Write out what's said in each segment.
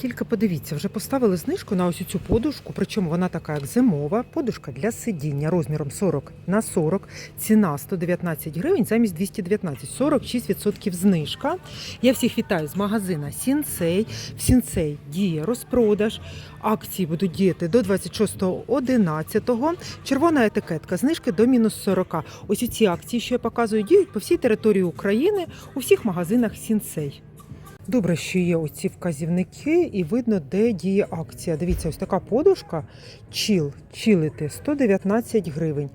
Тільки подивіться, вже поставили знижку на ось цю подушку, причому вона така як зимова, подушка для сидіння розміром 40 на 40, ціна 119 гривень замість 219, 46% знижка. Я всіх вітаю з магазина Сінсей. В Сінсей діє розпродаж. Акції будуть діяти до 26.11. Червона етикетка, знижки до мінус 40. Ось ці акції, що я показую, діють по всій території України у всіх магазинах Сінсей. Добре, що є оці вказівники, і видно, де діє акція. Дивіться, ось така подушка чіл, чілити 119 гривень.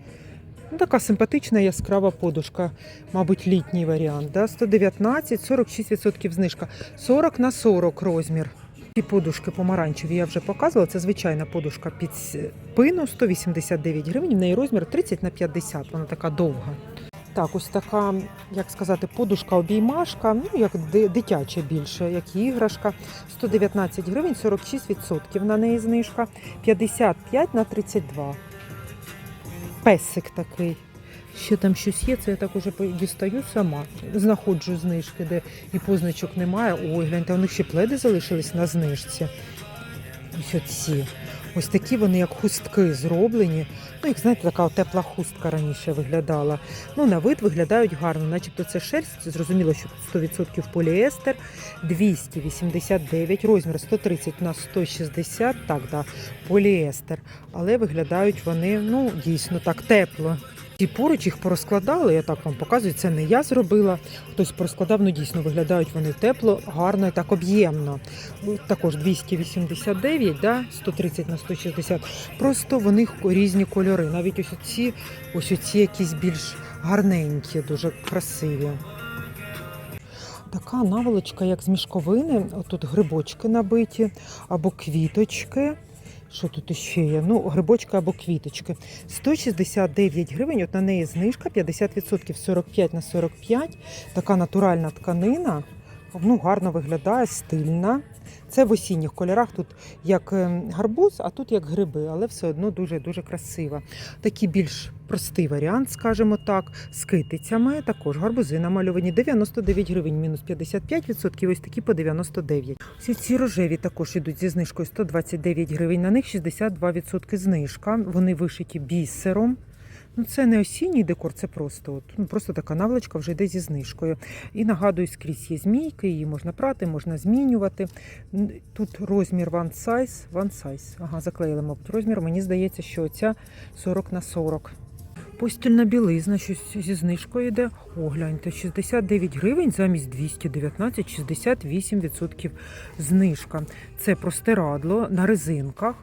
Ну, така симпатична яскрава подушка, мабуть, літній варіант. Да? 119, 46% знижка, 40 на 40 розмір. Ці подушки помаранчеві я вже показувала. Це звичайна подушка під спину 189 гривень. В неї розмір 30 на 50. Вона така довга. Так, ось така, як сказати, подушка-обіймашка, ну як дитяча більше, як іграшка. 119 гривень, 46% на неї знижка, 55 на 32. Песик такий. Ще там щось є, це я так уже дістаю сама. Знаходжу знижки, де і позначок немає. Ой, гляньте, у них ще пледи залишились на знижці. Ось оці. Ось такі вони, як хустки зроблені. Ну, як знаєте, така тепла хустка раніше виглядала. Ну, на вид виглядають гарно, начебто це шерсть. Зрозуміло, що тут 100% поліестер, 289, розмір 130 на 160, так, да, поліестер. Але виглядають вони, ну, дійсно так тепло. Ті поруч їх порозкладали, я так вам показую, це не я зробила. Хтось порозкладав, ну дійсно виглядають вони тепло, гарно і так об'ємно. Також 289, да, 130 на 160. Просто в них різні кольори. Навіть ось оці, ось оці якісь більш гарненькі, дуже красиві. Така наволочка, як з мішковини. Тут грибочки набиті або квіточки. Що тут ще є? Ну, грибочки або квіточки. 169 гривень, от на неї знижка 50% 45 на 45. Така натуральна тканина. Ну, гарно виглядає, стильна. Це в осінніх кольорах. Тут як ем, гарбуз, а тут як гриби, але все одно дуже-дуже красива. Такий більш простий варіант, скажімо так, з китицями. Також гарбузи намальовані 99 гривень, мінус 55%, ось такі по 99. Всі ці рожеві також йдуть зі знижкою 129 гривень, на них 62% знижка. Вони вишиті бісером. Ну, це не осінній декор, це просто от, ну, просто така наволочка вже йде зі знижкою. І нагадую, скрізь є змійки, її можна прати, можна змінювати. Тут розмір one size, one size. Ага, заклеїли, мабуть, розмір. Мені здається, що оця 40 на 40. Постільна білизна, щось зі знижкою йде. О, гляньте, 69 гривень замість 219, 68% знижка. Це простирадло на резинках,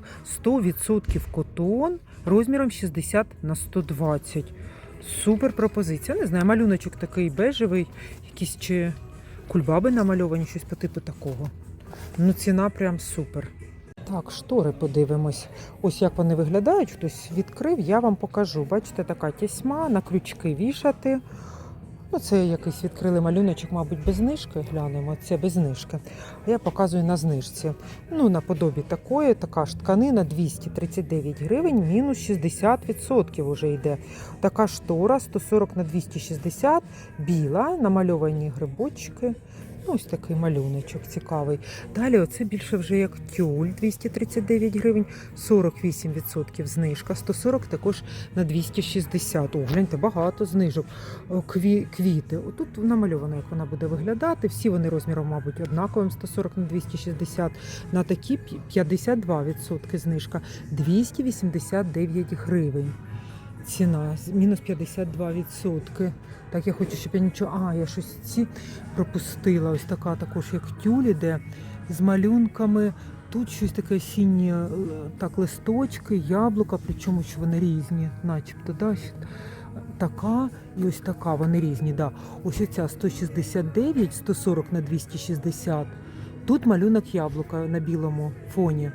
100% котон розміром 60 на 120. Супер пропозиція. Не знаю, малюночок такий бежевий, якісь чи кульбаби намальовані, щось по типу такого. Ну, ціна прям супер. Так, штори подивимось. Ось як вони виглядають. Хтось відкрив, я вам покажу. Бачите, така тісьма, на крючки вішати. Ну, це якийсь відкрили малюночок, мабуть, без знижки. Глянемо, це без знижки. А я показую на знижці. Ну, наподобі такої, така ж тканина 239 гривень, мінус 60% вже йде. Така штора 140 на 260, біла, намальовані грибочки. Ось такий малюночок цікавий. Далі оце більше вже як тюль 239 гривень, 48% знижка, 140 також на 260. О, гляньте, багато знижок. Кві, квіти. Отут намальовано, як вона буде виглядати. Всі вони розміром, мабуть, однаковим 140 на 260. На такі пі- 52% знижка 289 гривень. Ціна мінус 52%. Так, я хочу, щоб я нічого. А, я щось ці пропустила. Ось така також, як тюль іде з малюнками. Тут щось таке осіннє, е, так, листочки, яблука, причому що вони різні, начебто. Да? Така і ось така, вони різні. Да. Ось оця 169, 140 на 260. Тут малюнок яблука на білому фоні.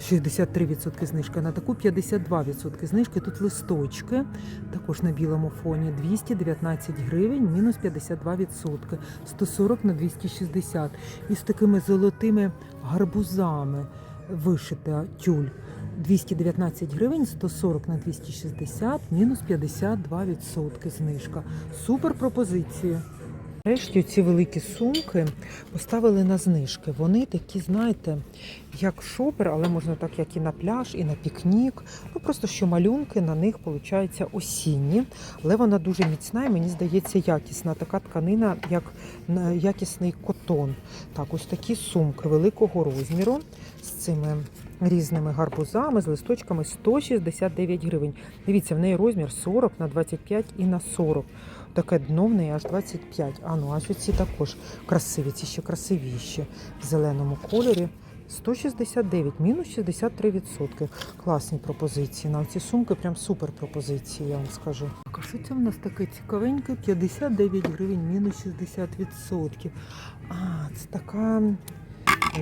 63% знижка, на таку 52% знижки. Тут листочки, також на білому фоні 219 гривень, мінус 52%, 140 на 260. І з такими золотими гарбузами вишита тюль. 219 гривень, 140 на 260, мінус 52% знижка. Супер пропозиції. Нарешті ці великі сумки поставили на знижки. Вони такі, знаєте, як шопер, але можна так, як і на пляж, і на пікнік. Ну просто що малюнки на них виходять осінні, але вона дуже міцна і мені здається якісна. Така тканина, як якісний котон. Так, ось такі сумки великого розміру з цими різними гарбузами, з листочками 169 гривень. Дивіться, в неї розмір 40 на 25 і на 40. Таке дно в неї аж 25. А ну, аж оці також красиві, ці ще красивіші в зеленому кольорі. 169, мінус 63%. Класні пропозиції. На ці сумки прям супер пропозиції, я вам скажу. А що це в нас таке цікавеньке? 59 гривень, мінус 60%. А, це така.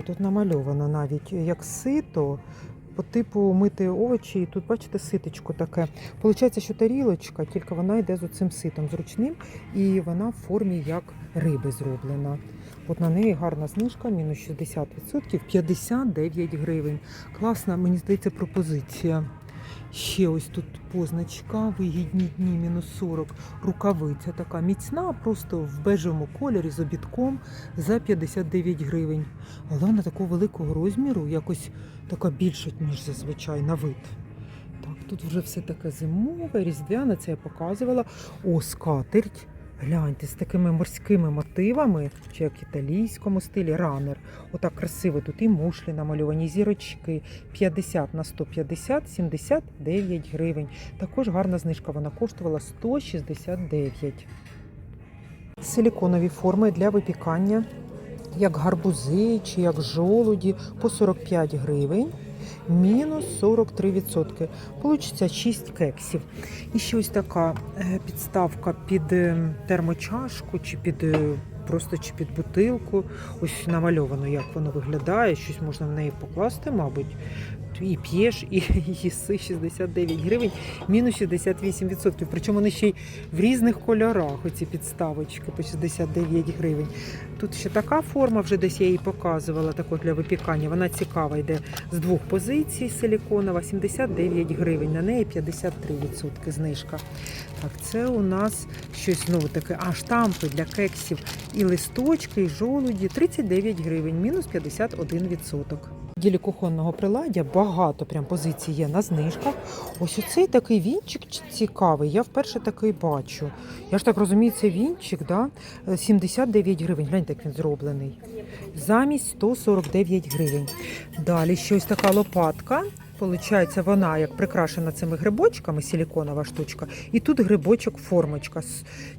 Тут намальовано навіть як сито. По типу мити овочі, і тут бачите ситочко таке. Получається, що тарілочка, тільки вона йде з оцим ситом зручним, і вона в формі як риби зроблена. От на неї гарна знижка, мінус 60%, 59 гривень. Класна, мені здається, пропозиція. Ще ось тут позначка, вигідні дні, мінус 40. Рукавиця така міцна, просто в бежевому кольорі з обідком за 59 гривень. Але вона такого великого розміру, якось така більша, ніж зазвичай, на вид. Так, тут вже все таке зимове, різдвяне, це я показувала. О, скатерть. Гляньте, з такими морськими мотивами, чи як в італійському стилі, ранер. Отак красиво тут і мушлі намальовані, зірочки 50 на 150, 79 гривень. Також гарна знижка, вона коштувала 169. Силіконові форми для випікання, як гарбузи чи як жолуді, по 45 гривень. Мінус 43%. Получиться 6 кексів. І ще ось така е, підставка під е, термочашку чи під е, просто чи під бутилку. Ось намальовано, як воно виглядає. Щось можна в неї покласти, мабуть. І п'єш, і їси 69 гривень, мінус 68%. Причому вони ще й в різних кольорах, оці підставочки по 69 гривень. Тут ще така форма, вже десь я її показувала, також для випікання. Вона цікава, йде з двох позицій силіконова, 79 гривень. На неї 53% знижка. Так, це у нас щось знову таке. А штампи для кексів і листочки, і жолуді 39 гривень, мінус 51%. Ділі кухонного приладдя багато прям позицій є на знижках. Ось оцей такий вінчик цікавий. Я вперше такий бачу. Я ж так розумію, це вінчик, да? Е, 79 гривень. Гляньте, як він зроблений. Замість 149 гривень. Далі щось така лопатка. Получається, вона як прикрашена цими грибочками, силіконова штучка, і тут грибочок формочка.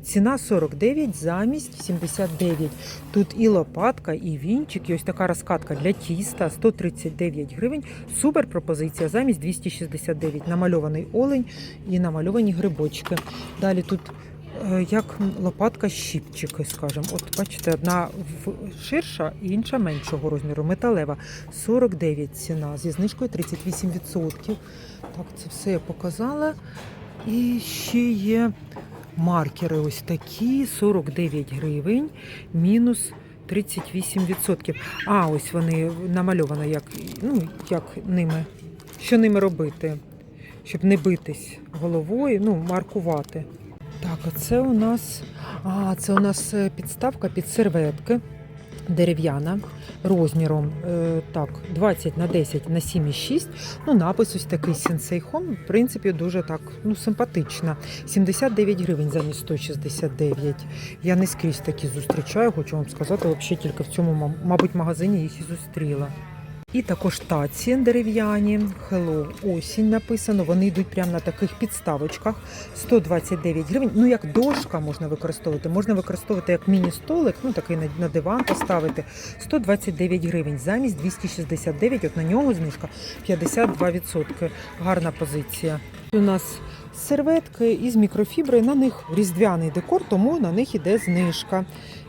Ціна 49 замість 79. Тут і лопатка, і вінчик, і ось така розкатка для тіста 139 гривень. Супер пропозиція замість 269. Намальований олень і намальовані грибочки. Далі тут як лопатка щіпчики, скажімо. От бачите, одна ширша, і інша меншого розміру, металева. 49 ціна зі знижкою 38%. Так, це все я показала. І ще є маркери ось такі, 49 гривень, мінус 38%. А, ось вони намальовано, як, ну, як ними, що ними робити, щоб не битись головою, ну, маркувати. Так, це у нас, а, це у нас е, підставка під серветки дерев'яна розміром е, так, 20 на 10 на 7,6. Ну, напис ось такий Home, в принципі, дуже так ну, симпатична. 79 гривень замість 169. Я не скрізь такі зустрічаю, хочу вам сказати, взагалі тільки в цьому, мабуть, магазині їх і зустріла. І також таці дерев'яні, Hello осінь написано. Вони йдуть прямо на таких підставочках. 129 гривень. Ну, як дошка можна використовувати. Можна використовувати як міні-столик, ну такий на, диван поставити. 129 гривень замість 269, от на нього знижка 52%. Гарна позиція. У нас серветки із мікрофібри, на них різдвяний декор, тому на них іде знижка.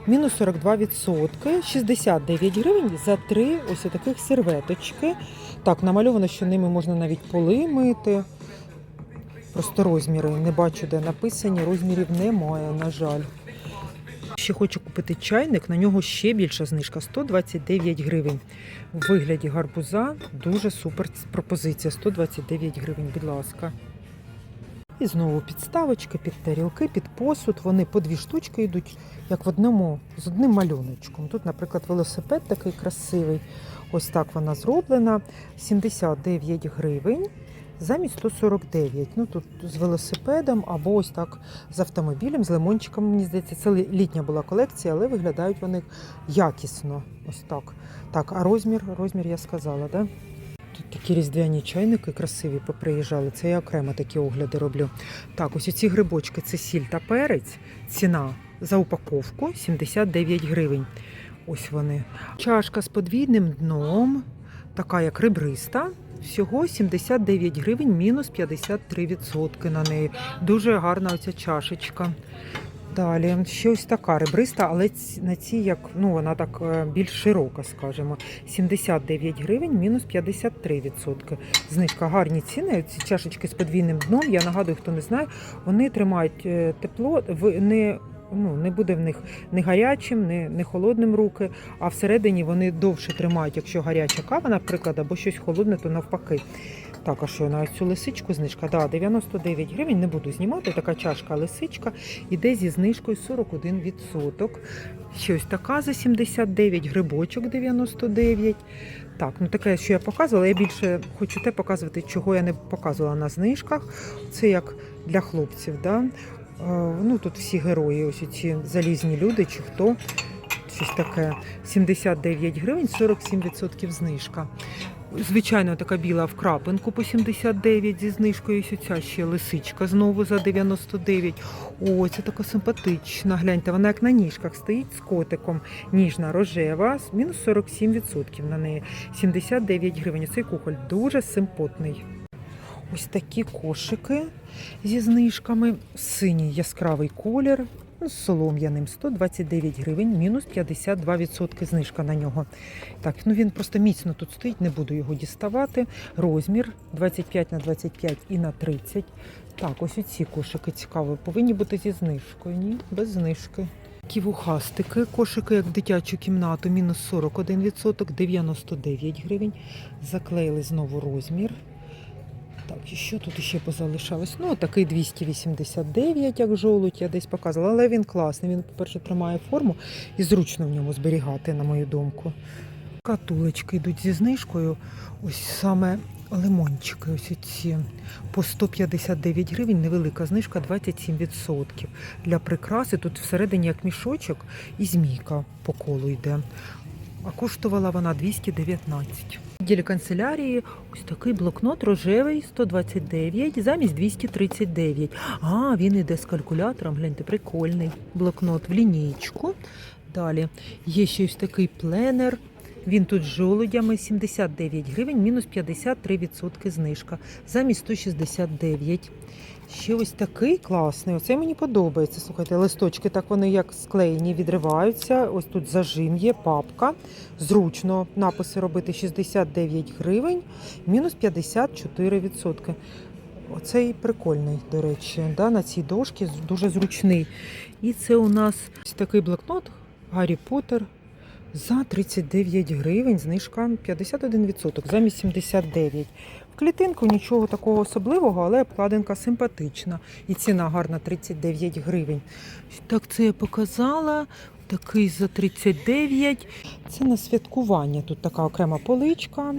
Мінус 42%, 69 гривень за три ось таких серветочки. Так, намальовано, що ними можна навіть поли мити. Просто розміри не бачу, де написані. Розмірів немає, на жаль. Ще хочу купити чайник, на нього ще більша знижка 129 гривень. У вигляді гарбуза дуже супер пропозиція. 129 гривень, будь ласка. І знову підставочки, під тарілки, під посуд. Вони по дві штучки йдуть, як в одному з одним малюночком. Тут, наприклад, велосипед такий красивий. Ось так вона зроблена. 79 гривень. Замість 149. Ну тут з велосипедом або ось так з автомобілем, з лимончиком. Мені здається, це літня була колекція, але виглядають вони якісно. Ось так. Так, а розмір, розмір я сказала, да? Тут такі різдвяні чайники красиві поприїжджали. Це я окремо такі огляди роблю. Так, ось ці грибочки це сіль та перець. Ціна за упаковку 79 гривень. Ось вони. Чашка з подвійним дном, така як ребриста. Всього 79 гривень, мінус 53% на неї. Дуже гарна оця чашечка. Далі ще ось така ребриста, але на цій як ну вона так е, більш широка, скажімо. 79 гривень, мінус 53%. Знижка гарні ціни. Ці чашечки з подвійним дном. Я нагадую, хто не знає, вони тримають е, тепло, не, ну, не буде в них не гарячим, не, не холодним руки, а всередині вони довше тримають, якщо гаряча кава, наприклад, або щось холодне, то навпаки. Так, а що на цю лисичку знижка? Да, 99 гривень, не буду знімати. Така чашка лисичка іде зі знижкою 41%. Ще ось така за 79, грибочок 99. Так, ну таке, що я показувала. Я більше хочу те показувати, чого я не показувала на знижках. Це як для хлопців. Да? Е, Ну тут всі герої, ось ці залізні люди чи хто. Щось таке 79 гривень, 47% знижка. Звичайно, така біла в крапинку по 79 зі знижкою. Ось ця ще лисичка знову за 99. О, це така симпатична. Гляньте, вона як на ніжках стоїть з котиком. Ніжна рожева, мінус 47% на неї. 79 гривень. Цей кухоль дуже симпотний. Ось такі кошики зі знижками. Синій яскравий колір. ну, З солом'яним 129 гривень, мінус 52% знижка на нього. Так, ну він просто міцно тут стоїть, не буду його діставати. Розмір 25 на 25 і на 30. Так, ось оці кошики цікаві. Повинні бути зі знижкою. Ні, без знижки. Такі вухастики, кошики як дитячу кімнату, мінус 41%, 99 гривень. Заклеїли знову розмір. Так, і що тут ще позалишалось? Ну, такий 289, як жолудь, я десь показувала, але він класний. Він, по-перше, тримає форму і зручно в ньому зберігати, на мою думку. Катулечки йдуть зі знижкою. Ось саме лимончики, ось ці по 159 гривень, невелика знижка 27%. Для прикраси тут всередині як мішочок і змійка по колу йде. А коштувала вона 219. В ділі канцелярії ось такий блокнот рожевий 129 замість 239. А, він іде з калькулятором. Гляньте, прикольний блокнот в лінійку. Далі є ще ось такий пленер. Він тут з жолудями 79 гривень, мінус 53% знижка, замість 169. Ще ось такий класний. Оце мені подобається. Слухайте, листочки так вони як склеєні, відриваються. Ось тут зажим є, папка. Зручно написи робити 69 гривень, мінус 54%. Оцей прикольний, до речі, да, на цій дошці дуже зручний. І це у нас такий блокнот Гаррі Поттер за 39 гривень, знижка 51%, замість 79. В клітинку нічого такого особливого, але обкладинка симпатична. І ціна гарна 39 гривень. Так це я показала. Такий за 39. Це на святкування. Тут така окрема поличка,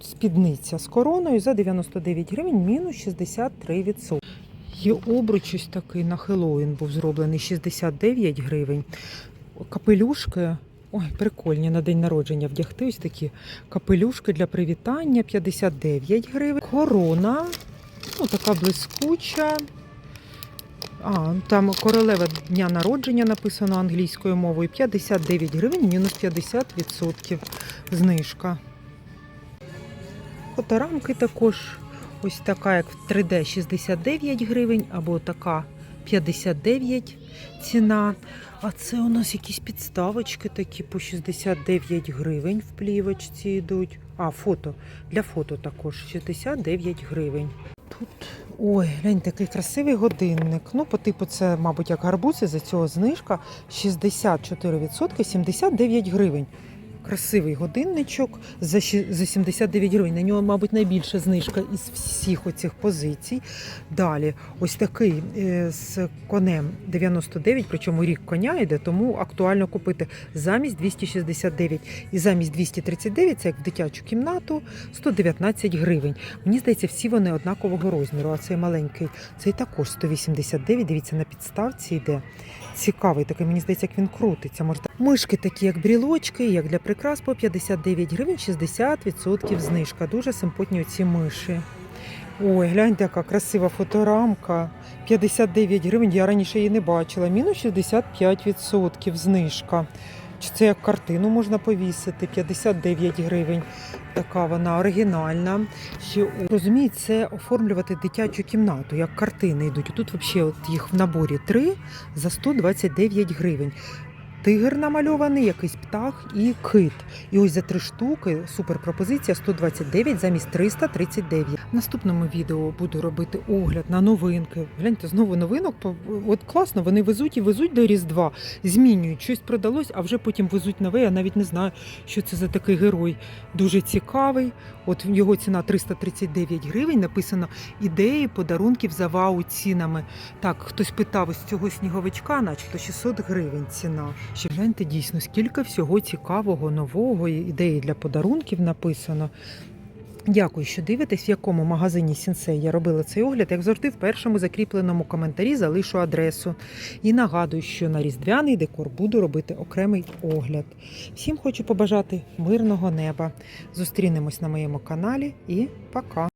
спідниця з короною за 99 гривень, мінус 63%. Є обруч ось такий на Хеллоуін був зроблений 69 гривень. Капелюшки. Ой, прикольні на день народження вдягти ось такі капелюшки для привітання 59 гривень. Корона, ну така блискуча. А, там королева дня народження написано англійською мовою 59 гривень, мінус 50% знижка. Фоторамки також ось така, як в 3D 69 гривень, або така 59 ціна. А це у нас якісь підставочки такі по 69 гривень в плівочці йдуть. А, фото. Для фото також 69 гривень. Тут, ой, глянь, такий красивий годинник. Ну, по типу, це, мабуть, як гарбуз, і за цього знижка 64%, 79 гривень. Красивий годинничок за 79 гривень. На нього, мабуть, найбільша знижка із всіх оцих позицій. Далі, ось такий е, з конем 99, причому рік коня йде, тому актуально купити замість 269 і замість 239, це як в дитячу кімнату, 119 гривень. Мені здається, всі вони однакового розміру. А цей маленький, цей також 189. Дивіться, на підставці йде. Цікавий такий, мені здається, як він крутиться. Може, мишки такі, як брілочки, як для прикрас по 59 гривень, 60% знижка. Дуже симпотні оці миші. Ой, гляньте, яка красива фоторамка. 59 гривень, я раніше її не бачила. Мінус 65% знижка. Чи це як картину можна повісити? 59 гривень. Така вона оригінальна. Ще розумієте, це оформлювати дитячу кімнату, як картини йдуть. Тут взагалі от їх в наборі три за 129 гривень. Тигр намальований, якийсь птах і кит. І ось за три штуки супер пропозиція 129 замість 339. В наступному відео буду робити огляд на новинки. Гляньте, знову новинок. От класно, вони везуть і везуть до Різдва, змінюють. Щось продалось, а вже потім везуть нове. Я навіть не знаю, що це за такий герой. Дуже цікавий. От його ціна 339 гривень. Написано ідеї подарунків за вау цінами. Так, хтось питав ось цього сніговичка, начебто 600 гривень ціна. Ще гляньте дійсно, скільки всього цікавого, нового ідеї для подарунків написано. Дякую, що дивитесь, в якому магазині Сінсей я робила цей огляд. Як завжди, в першому закріпленому коментарі залишу адресу. І нагадую, що на різдвяний декор буду робити окремий огляд. Всім хочу побажати мирного неба. Зустрінемось на моєму каналі і пока!